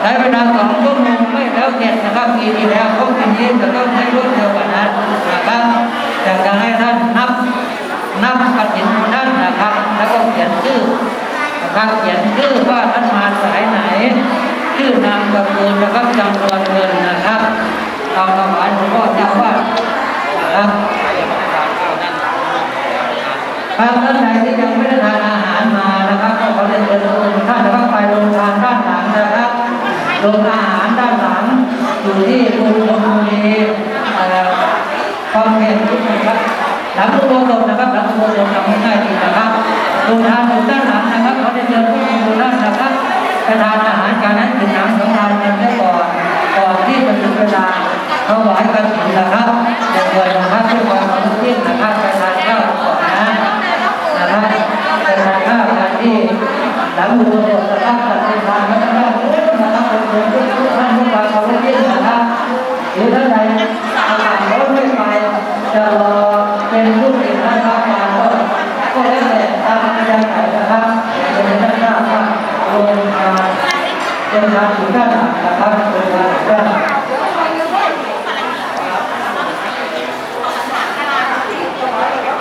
ใช้เวลาสองชั่วโมงไม่แล้วเสร็จนะครับปีที่แล้วพวกปีนี้จะต้องให้รวดเร็วกว่านั้นนะครับอยากจะให้ท่านนับนับกระถินของท่านนะครับ แล้วก็เขียนชื่อนะครับเขียนชื่อว่าท่านมาสายไหน ชื่อนามสกุลนะครับจำนวนเงินนะครับเอาถวายหลวงพ่อเจ้าว่านะครับครับท่านใดที่ยังไม่ไโรงอาหารด้านหลังอยู่ที่กรุงธนบุรีความเพียรทุกคนครับหลังอุโบสถนะครับหลังอุโบสถทำง่ายดีนะครับโรงทานอยู่ด้านหลังนะครับขอเรียนเชิญทุกท่านนะครับไปทานอาหารการนั้นกินน้ำสำราญกันได้ก่อนก่อนที่จะถึงเวลาถวายกันถึงนะครับเดี๋ยวเลยนะครับด้วยความเคารพยิ่งนะครับไปทานข้าวก่อนนะนะครับเป็นทางข้าวการที่หลังตัวนะครับตัดเป็นทางพัฒนานะครับเป็นเพื่อนทุกท่านทุกท่านเขาเรียนนะครับหรือท่านใดอากาศร้อนไม่ไปจะรอเป็นผู้ติดนะครับมาก็ก็แล้วแต่ตามพ ยานไห